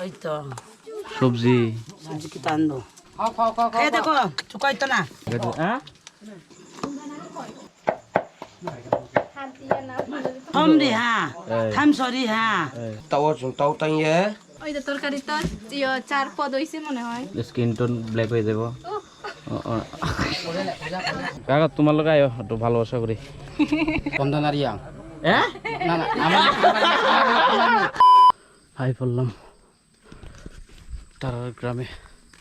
ওই তো সবজি সবজি কি আনব খেয়ে দেখো চুকাই তো না। হ্যাঁ? হ্যাঁ। থাম সরি হ্যাঁ। ওই যে তরকারি তো ইয়ে চার পদ হইছে মনে হয়। স্কিন টোন ব্ল্যাক হয়ে যাব। কাকা তোমার লোক আয়ো একটু ভালোবাসা করি। বন্দনারিয়া হ্যাঁ? না না আমার হাই পড়লাম তারার গ্রামে।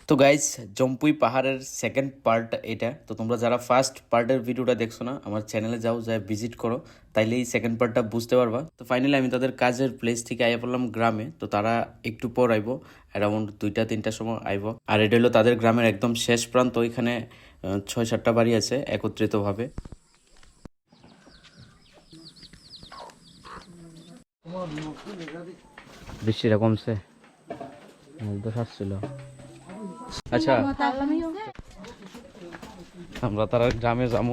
তো গাইজ জম্পুই পাহাড়ের সেকেন্ড পার্ট এটা। তো তোমরা যারা ফার্স্ট পার্টের ভিডিওটা দেখছ না, আমার চ্যানেলে যাও যা ভিজিট করো। তাইলে এই সেকেন্ড পার্টটা বুঝতে পারবা। তো ফাইনালি আমি তাদের কাজের প্লেস থেকে আইয়া পড়লাম গ্রামে। তো তারা একটু পর আইবো অ্যারাউন্ড দুইটা, তিনটার সময় আইবো। আর এটা হলো তাদের গ্রামের একদম শেষ প্রান্ত, ওইখানে ছয়, সাতটা বাড়ি আছে, একত্রিতভাবে। বৃষ্টিটা কমছে। তো আচ্ছা। আমরা তারা গ্রামে যাব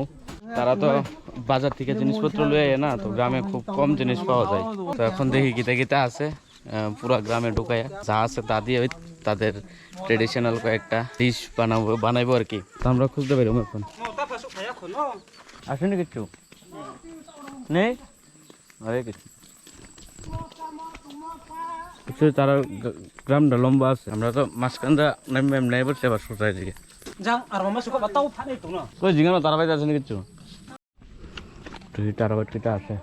তারা তো বাজার থেকে জিনিসপত্র লয়ে না তো গ্রামে খুব কম জিনিস পাওয়া যায়। তো এখন দেখি গীতা গীতা আছে পুরা গ্রামে ঢুকায়। যা আছে তা দিয়ে ওই তাদের ট্রেডিশনাল কয়েকটা ডিশ বানাবো বানাইবো আর কি। তো আমরা খুঁজতে পারি এখন। আসেনি কিছু? নেই? আরে কিছু? কিছু তারা গ্রামটা লম্বা আছে। আমরা তো মাঝখানটা নেমে নেই বলছে আবার সোসাই দিকে যাও আর মামা সুখ বাতাও ফানে তো না। কই জিগানো তারা বাইতে আছে না কিছু? তুই তারা বাইটা আছে।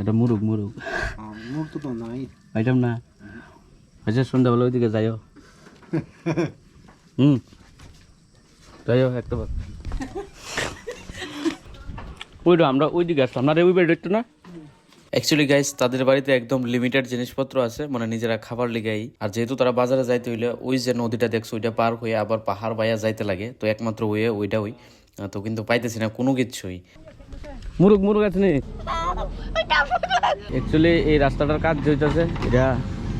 এটা মুরুগ মুরুগ। মোর তো তো নাই আইটাম না। আচ্ছা সন্ধ্যাবেলা ওইদিকে যাইও। হুম। যাইও একটা বার ওইটা আমরা ওইদিকে আসলাম। না রে ওই বাড়ি না? অ্যাকচুয়ালি গাইস তাদের বাড়িতে একদম লিমিটেড জিনিসপত্র আছে। মানে নিজেরা খাবার লিগাই। আর যেহেতু তারা বাজারে যাইতে হইলে ওই যে নদীটা দেখছ ওইটা পার হয়ে আবার পাহাড় বাইয়া যাইতে লাগে। তো একমাত্র ওয়ে ওইটা ওই। তো কিন্তু পাইতেছি না কোনো কিছুই। মুরুগ মুরুগ আছে নি? অ্যাকচুয়ালি এই রাস্তাটার কাজ হইতেছে এটা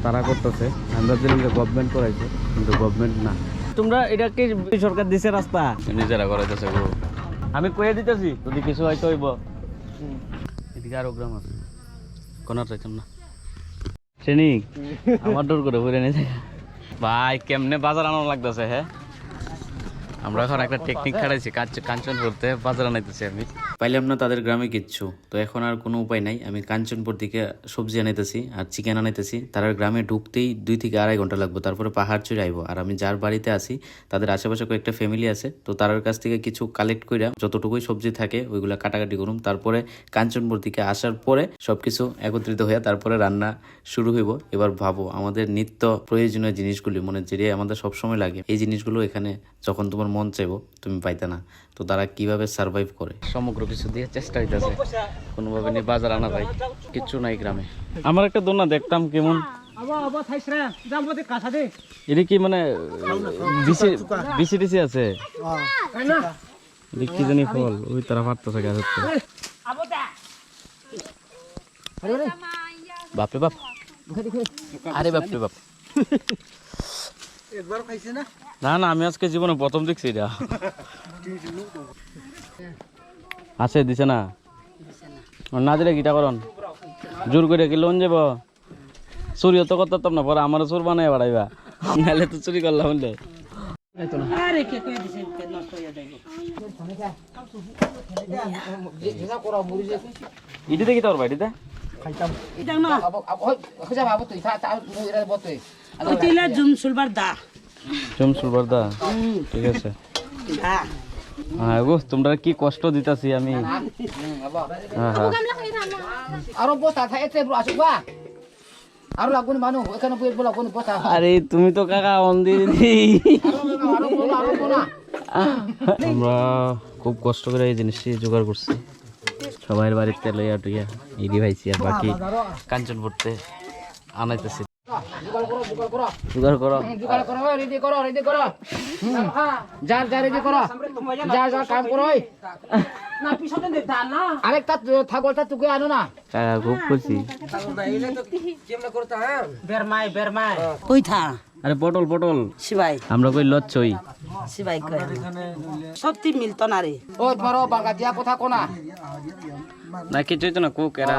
তারা করতেছে। আমরা দিলাম যে গভর্নমেন্ট করাইছে কিন্তু গভর্নমেন্ট না। তোমরা এটা কি সরকার দিছে রাস্তা? নিজেরা করাইতেছে গো। আমি কয়ে দিতেছি যদি কিছু হয়তো হইব এদিকে আরও গ্রাম আছে। কোনার চাইতাম না। শ্রেণি আমার ডোর করে ঘুরে নিয়ে ভাই কেমনে বাজার আনানো লাগতেছে হ্যাঁ? আমরা এখন একটা টেকনিক কাঞ্চ কাঞ্চন করতে বাজার আনাইতেছি আমি। পাইলাম না তাদের গ্রামে কিচ্ছু, তো এখন আর কোনো উপায় নাই। আমি কাঞ্চনপুর দিকে সবজি আনাইতেছি আর চিকেন আনাইতেছি। তারা গ্রামে ঢুকতেই দুই থেকে আড়াই ঘণ্টা লাগবে, তারপরে পাহাড় চড়ে আইবো। আর আমি যার বাড়িতে আছি, তাদের আশেপাশে কয়েকটা ফ্যামিলি আছে, তো তার কাছ থেকে কিছু কালেক্ট কইরা যতটুকুই সবজি থাকে, ওইগুলা কাটাকাটি করুম। তারপরে কাঞ্চনপুর দিকে আসার পরে সবকিছু একত্রিত হয়ে তারপরে রান্না শুরু হইব। এবার ভাবো, আমাদের নিত্য প্রয়োজনীয় জিনিসগুলি মানে যেটা আমাদের সবসময় লাগে। এই জিনিসগুলো এখানে যখন তোমার মন চাইব তুমি পাইতে না। তো তারা কীভাবে সার্ভাইভ করে? সমগ্র কিছু দিয়ে চেষ্টা হইতেছে। কোনোভাবে নিয়ে বাজার আনা যায়। কিচ্ছু নাই গ্রামে। আমার একটা দোনা দেখতাম কেমন। এটা কি মানে বিসি বিসি টিসি আছে? কি জানি ফল? ওই তারা পারতেছে গাছ বাপরে বাপ আরে বাপরে বাপ। একবার খাইছে না? না না আমি আজকে জীবনে প্রথম দেখছি এটা। আছে দিছে না? না দিলে গিটা করন? জোর করে কি লোন যাব? চুরি তো করতাম না পরে আমার চোর বানাই বাড়াইবা। নাহলে তো চুরি করলাম বললে কে ইটিতে কি তোর বাড়িতে? খাইতাম এটা না। আবা আবা খোঁজা বাবু তুই তা তা মুড়ি বতে জুম সুলবার দা। চুম সুলবার দা? ঠিক আছে। হ্যাঁ গো তোমরা কি কষ্ট দিতাছি আমি? হ্যাঁ হ্যাঁ। আরও বতা থাই এতে আসুক আরও লাগুন মানুষ এখানে বই বলা কোন বতা আরে তুমি তো কাকা বলা আমরা খুব কষ্ট করে এই জিনিসটি জোগাড় করছি। সবাই বাড়িতে লইয়া টুইয়া ইডি ভাইছি আর বাকি কাঞ্চন পড়তে আনাইতেছি। জোগাড় করো। জোগাড় করো রেডি করো রেডি করো। যার যা রেডি করো। যা যা কাম করো না পিছনে দে দা না। আরেকটা ছাগলটা তুকে আনো না। কাকা খুব খুশি। বেরমাই বেরমাই কই থা। আরে পটল পটল। শিবাই। আমরা কই লচ্ছই শিবাই সত্যি মিলতো না রে। ও তোমার বাঙ্গা দিয়া কথা কোনা? না কিছুই তো না কুক এরা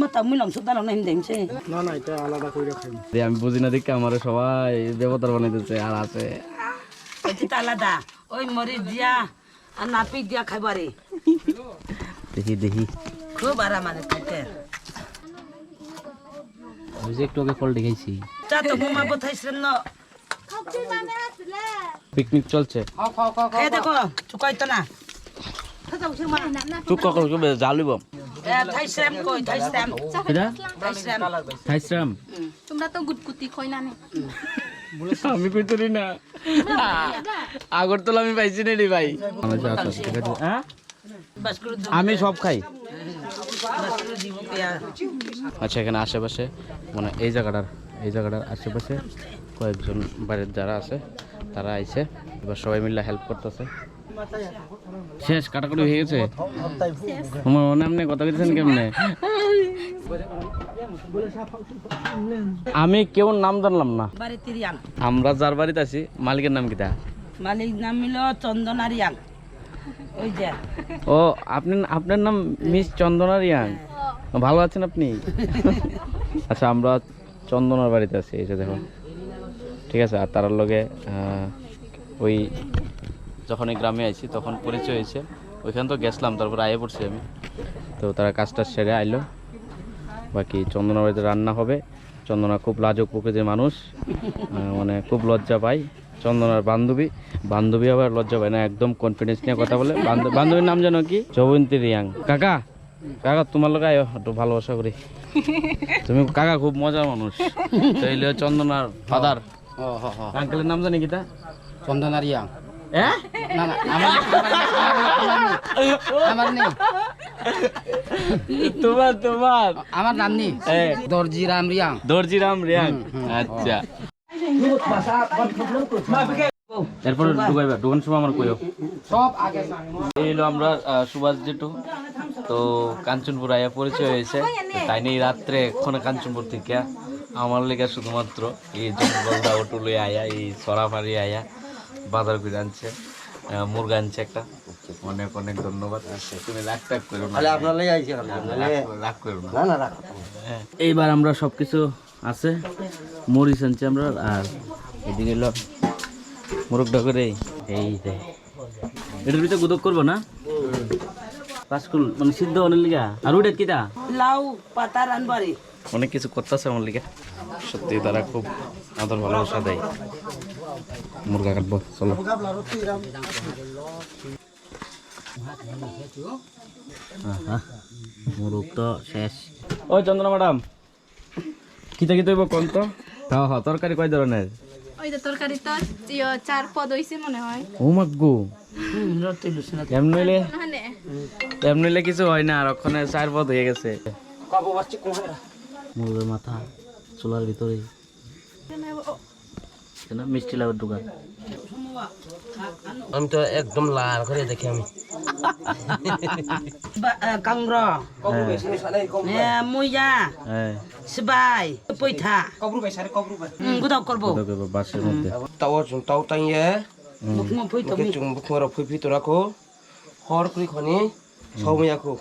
মাথা মিলাম সুদা লাম নাই দেমছে দিয়ে আমি বুঝি না দেখে আমার সবাই দেবতার বানাইতেছে আর আছে। এটা আলাদা। ওই মরিচ দিয়া আর নাপিত দিয়া খাইবারে দেখি দেখি। খুব আরাম মানে খাইতে আমি যে একটু আগে ফল দেখাইছি। চা তো না। পিকনিক চলছে খাও খাও খাও খাও খাই দেখো চুকাইতো না। এটা থাইছিলাম খাইছিলাম তোমরা তো না আমি কইতরি না। আগরতলা আমি পাইছি না রে ভাই। হ্যাঁ? করে আমি সব খাই। করে আচ্ছা এখানে আশেপাশে মানে এই জায়গাটার এই জায়গাটার আশেপাশে কয়েকজন বাড়ির যারা আছে তারা আইছে। এবার সবাই মিলে হেল্প করতেছে। শেষ কাটাকুটি হয়ে গেছে? তোমার মনে আপনি কথা বলছেন কেমনে? আমি কেউ নাম জানলাম না। আমরা যার বাড়িতে আছি মালিকের নাম কিটা? মালিক নাম মিল চন্দনা রিয়াং ওই যে। ও আপনি আপনার নাম মিস চন্দনা রিয়াং ভালো আছেন আপনি? আচ্ছা আমরা চন্দনার বাড়িতে আছি এই যে দেখো ঠিক আছে আর তার লগে ওই যখন এই গ্রামে আইছি তখন পরিচয় হয়েছে। ওইখান তো গেছিলাম তারপর আয়ে পড়ছি আমি। তো তারা কাজটা সেরে আইলো। বাকি চন্দনার বাড়িতে রান্না হবে। চন্দনা খুব লাজুক প্রকৃতির মানুষ। মানে খুব লজ্জা পায়। চন্দনার বান্ধবী। বান্ধবী আবার লজ্জা পায় না একদম কনফিডেন্স নিয়ে কথা বলে। বান্ধ- বান্ধবীর নাম জানো কি? জবন্তী রিয়াং। কাকা কাকা তোমার লোক আয় একটু ভালোবাসা করি। তুমি কাকা খুব মজার মানুষ। তাইলে চন্দনার ফাদার আঙ্কেলের নাম জানি কিতা চন্দনারিয়া হ্যাঁ? না না আমার আমার নেই তোমার তোমার। আমার নাম নেই দর্জি রাম রিয়াং। রিয়াং। আচ্ছা। এরপর ঢুকাইবা ঢুকানোর সময় আমার কইও সব আগে এই হলো আমরা সুভাষ জেঠু। তো কাঞ্চনপুর আয়া পরিচয় হয়েছে। তাই নিয়ে রাত্রে এক্ষণে কাঞ্চনপুর থেকে। আমার লেগে শুধুমাত্র এই জঙ্গলটা অটুলে আয়া এই সরাফারি আয়া। বাজার করে আনছে মুরগা আনছে একটা। অনেক অনেক ধন্যবাদ। তুমি রাগ টাগ করো না। রাগ- রাগ করো না। হ্যাঁ। এইবার আমরা সবকিছু আছে। মরিচ আনছি আমরা আর এদিকে হলো মুরগটা করে এই এটার ভিতরে গুদক করব না? পাঁচকুল মানে সিদ্ধ অনেক লিগা। আর ওটা কিটা? লাউ পাতা রানবারে অনেক কিছু করতেছে আমার লিগা। সত্যি তারা খুব আদর ভালোবাসা দেয়। মুরগা কাটবো চলো। মুরগ তো শেষ। ওই চন্দ্র ম্যাডাম কিতা কিতা হইব কোন তো হ্যাঁ হ্যাঁ তরকারি কয় ধরনের? ওই যে তরকারি তো চার পদ হইছে মনে হয়। ও মাগো হইলে হইলে কিছু হয় না আর ওখানে চার হয়ে গেছে। মুরগের মাথা চুলার ভিতরে না? মিষ্টি লাগার দোকান। আমি তো একদম লাল করে দেখি আমি। কাংর এ মুইয়া। হ্যাঁ। সবাই পয়থা গুদাও করব। কত করব বাসের মধ্যে। তাও তাও তাই মুখমো পয়তো মুখে চুং বুকুমার ফুই হর কুই খনি সৌমিয়াখো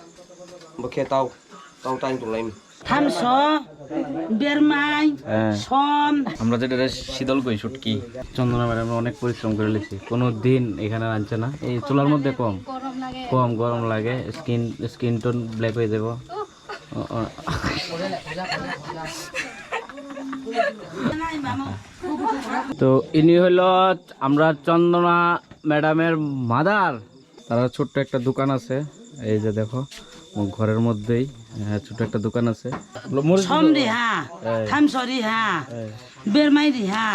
বখে তাও তাও তাই তো লাইম। থামস বেরমাই হ্যাঁ। সম আমরা যেটা শীতল কই শুটকি চন্দনা ম্যাডাম অনেক পরিশ্রম করে লিছি। কোনো দিন এখানে আনছে না। এই চুলার মধ্যে কম। কম গরম লাগে। স্কিন স্কিন টোন ব্ল্যাক হয়ে যাব। তো ইনি হইল আমরা চন্দনা ম্যাডামের মাদার। তারা ছোট্ট একটা দোকান আছে। এই যে দেখো ঘরের মধ্যেই। হ্যাঁ, ছোট্ট একটা দোকান আছে। মরিচ সম রে হা থামস রে হা বেরমাই রে হা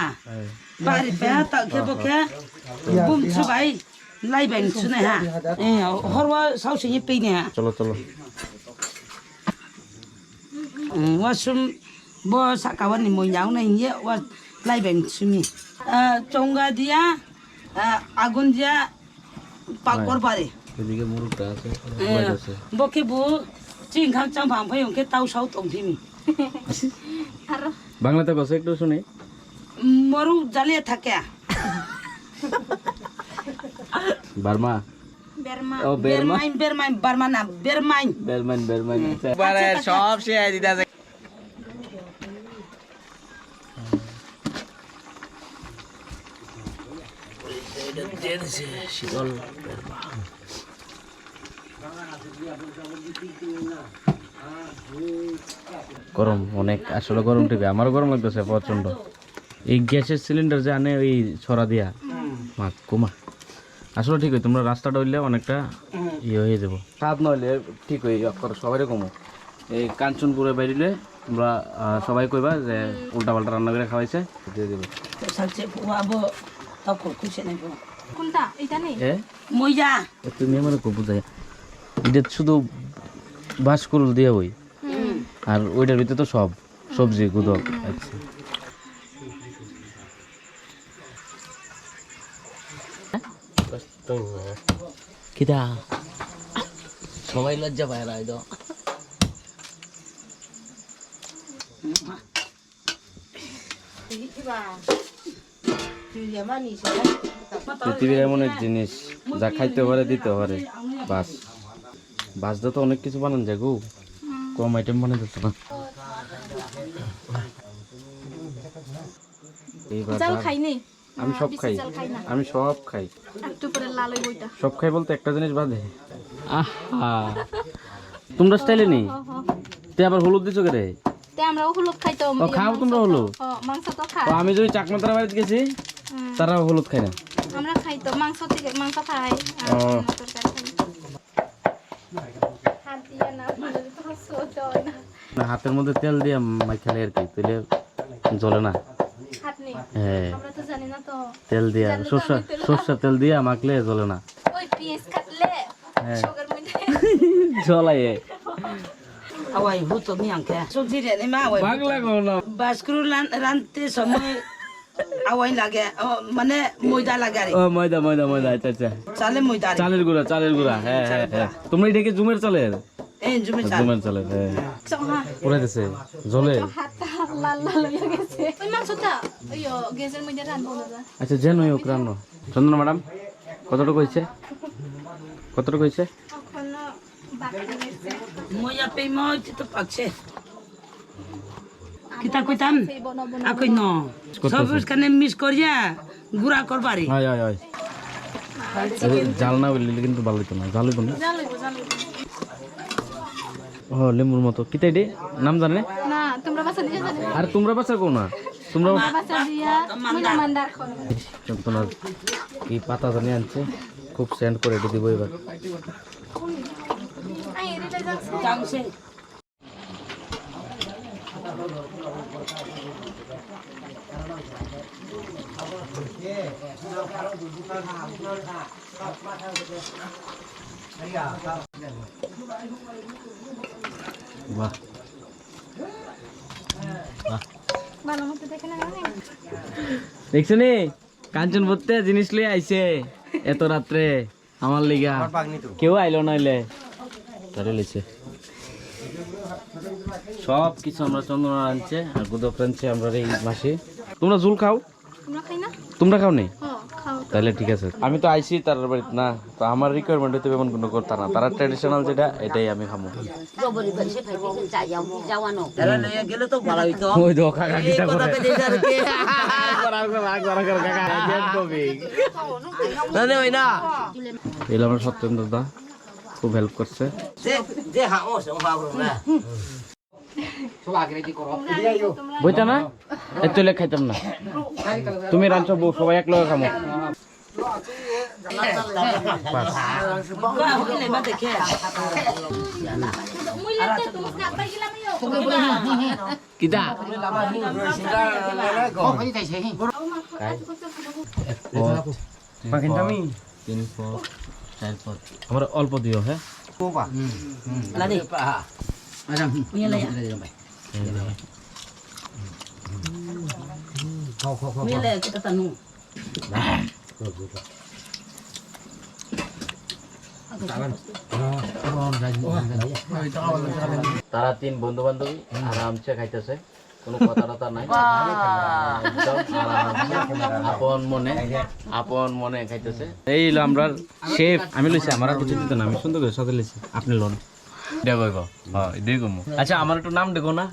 বাড়ি বেহা তা কে বকে বুম সবাই লাইবাই শুনে হা এ হরবা সাউসে পেইনে হা চলো চলো। sakawan ni mo yaw na inye wa lai ben sumi chonga dia agun dia pakor bare এদিকে মুরগটা আছে বাইরে আছে। Phai ke tau sau tong phimi আর বাংলাতে কছে একটু শুনি moru jale থাকে বার্মা বেরমা ও বেরমা বেরমাইন বেরমাইন বারমা না বেরমাইন বেরমান বেরমান বারে সব সে দিতাছে শীতল গরম অনেক আসলে গরম টিভি আমারও গরম লাগতেছে প্রচণ্ড এই গ্যাসের সিলিন্ডার যে আনে ওই ছড়া দিয়া মা কুমা। আসলে ঠিক হয় তোমরা রাস্তাটা হইলে অনেকটা ইয়ে হয়ে যাব। স্বাদ নইলে ঠিক হয়ে করে সবাই কমো। এই কাঞ্চনপুরে বেরিলে তোমরা সবাই কইবা যে উল্টা পাল্টা রান্না করে খাওয়াইছে দিয়ে দেবে। তুমি আমার খুব বুঝাই এটা শুধু বাসকরুল দিয়ে ওই আর ওইটার ভিতরে তো সব সবজি গুঁদো আচ্ছা। কিতা? সবাই লজ্জা পায় না তো পৃথিবীর এমন এক জিনিস যা খাইতে পারে দিতে পারে বাস বাস দিয়ে তো অনেক কিছু বানান যায় গো। কম আইটেম বানাই দিচ্ছে না। খাই আমি সব খাই। খাই আমি সব খাই। একটু পরে লাল ওই বইটা সব খাই বলতে একটা জিনিস বাদে। আহা। তোমরা স্টাইলে নেই? তে আবার হলুদ দিছো কে রে আমরাও হলুদ খাইতো খাও তোমরা হলুদ? মাংস তো খাই আমি যদি চাকমা তারা বাড়িতে গেছি তারা হলুদ খায় না। আমরা খাইতো মাংস থেকে মাংস খাই হাতের মধ্যে তেল দিয়ে মাই খেলে আর কি তাহলে জ্বলে না। হাত হ্যাঁ। আমরা তো জানি না তেল দিয়া সর্ষা সর্ষা তেল। দিয়ে মাখলে জ্বলে না। ওই পিস কাটলে হ্যাঁ। জ্বলাই আওয়াই হুতো মিয়াংকে সবজি রে মা আওয়াই পাগলা কোন বাসকরু রানতে সময় আওয়াই লাগে মানে ময়দা লাগে আরে। ও ময়দা ময়দা ময়দা আচ্ছা আচ্ছা। চালে ময়দা চালের গুঁড়া চালের গুঁড়া হ্যাঁ হ্যাঁ হ্যাঁ। তোমরা এটাকে জুমের চালের? এই জুমের চালের হ্যাঁ। পুরাই দিছে দাদা আচ্ছা যেন হোক রান্না। চন্দনা ম্যাডাম কতটুকু হয়েছে? কতটুকু হয়েছে? মই তো পাকছে কিতা কইতাম? আকই ন? সব কানে মিস করিয়া গুড়া করবারি। হয় হয় হয় জাল না বললে কিন্তু ভালো হইতো না। জাল হইতো না? ও লেম্বুর মতো। কিতা এটি? নাম জানে? না তোমরা বাসা দিয়ে জানো। আর তোমরা বাসা কো না? তোমরা বাসা দিয়া মুলা মান্দার খন তোমার কি পাতা জানি আনছে? খুব সেন্ড করে দিব এবার। আই রিলে যাচ্ছে। বাহ। ভালো মতো দেখে না দেখছ নি কাঞ্চন ভর্তে জিনিস লই আইছে এত রাত্রে আমার লিগা। কেউ আইলো না এলে তারে লইছে সব কিছু আমরা চন্দনা আনছে আর গুদক আনছে আমরা এই মাসে তোমরা জুল খাও তোমরা খাই না তোমরা খাও নি খাও তাহলে ঠিক আছে আমি তো আইছি তার বাড়িতে না তো আমার রিকোয়ারমেন্ট হইতে এমন কোনো করতা না তারা ট্র্যাডিশনাল যেটা এটাই আমি খামো ওই তো কাকা কিটা করে এলো আমার সত্যেন্দ্র দা খুব হেল্প করছে সব আগে রেডি করো বইতা না এত লেখ খাইতাম না তুমি রাঁধছো বউ সবাই এক লগে খামো বাস। হইলে বা দেখে মুই লাগতে তুমি খাবার গেলাম ইয়ো কিতা ও ভাই তাই সেই তিন পর চার পর আমার অল্প দিও হ্যাঁ? তানু তারা তিন বন্ধু বান্ধবী আরামসে খাইতেছে। কোনো কথা টথা নাই আপন মনে আপন মনে খাইতেছে। এই হলো আমরা শেফ আমি লইছি আমার আর কিছু দিত না আমি সুন্দর করে সাথে লইছি। আপনি লোন। দেখো গো? হ্যাঁ দুই কমু আচ্ছা আমার একটু নাম দেখো না।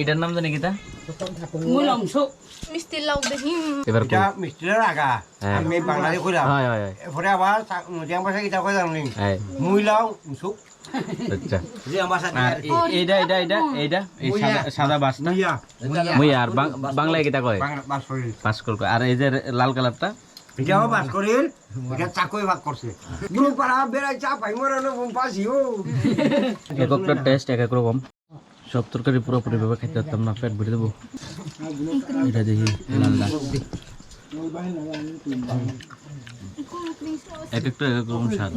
এটার নাম জানি কিতা মূল অংশ মিষ্টি লাউ দেখি। এবার এটা মিষ্টির আগা হ্যাঁ। আমি বাঙালি কইলাম। হয় হয় এরপরে আবার মজিয়াম ভাষা কিতা কই জানি হ্যাঁ। মুইলাও মুসুক আচ্ছা। এইটা এইটা এইটা এইটা এই সাদা সাদা বাসটা? মুই আর বাংলায় কিতা কয়? বাস পাস আর এই যে লাল কালারটা? এটাও বাস করিল। এটা চাকই ভাগ করছে। গুরু পাড়া বেড়াই চা পাই মরানো পাসিও এক একটা টেস্ট এক এক রকম সব তরকারি পুরোপুরি ভাবে খাইতে পারতাম না পেট ভরে দেবো। এটা দেখি লালটা এক একটা এক এক রকম স্বাদ।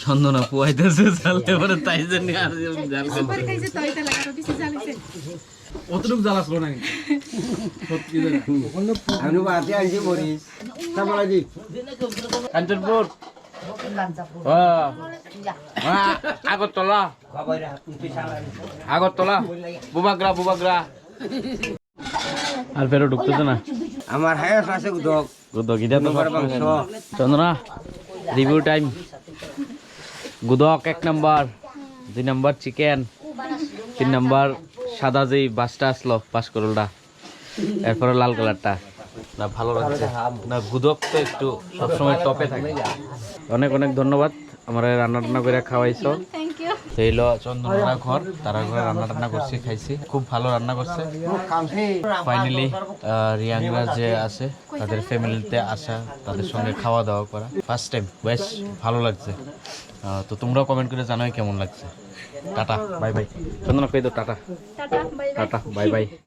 চন্দনা পুয়াইতেছে চালে এবারে তাই জন্য আর জাল এটা লাগা বেশি জ্বালাইছে আমি বাতে আনছি মরিস সামলাজি কাঞ্চনপুর। আগরতলা। আগরতলা। বুবাগ্রা বুবাগ্রা। আর ফেরো ঢুকতেছে না? আমার হায়াস আছে উদক। গুদক এটা তো চন্দনা রিভিউ টাইম গুদক এক নাম্বার দুই নাম্বার চিকেন তিন নাম্বার সাদা যেই বাসটা আসলো পাস করলটা এরপরে লাল কালারটা। না ভালো লাগছে। না গুদক তো একটু সবসময় টপে থাকে। অনেক অনেক ধন্যবাদ আমার রান্না টান্না করে খাওয়াইছো। ইউ সেই হলো ঘর তারা ঘরে রান্না টান্না করছি খাইছি খুব ভালো রান্না করছে। ফাইনালি রিয়াংরা যে আছে তাদের ফ্যামিলিতে আসা তাদের সঙ্গে খাওয়া দাওয়া করা। ফার্স্ট টাইম বেশ ভালো লাগছে। আহ, তো তোমরাও কমেন্ট করে জানাই কেমন লাগছে। টাটা বাই বাই চন্দনা কই দাও tata. Tata bye bye tata bye bye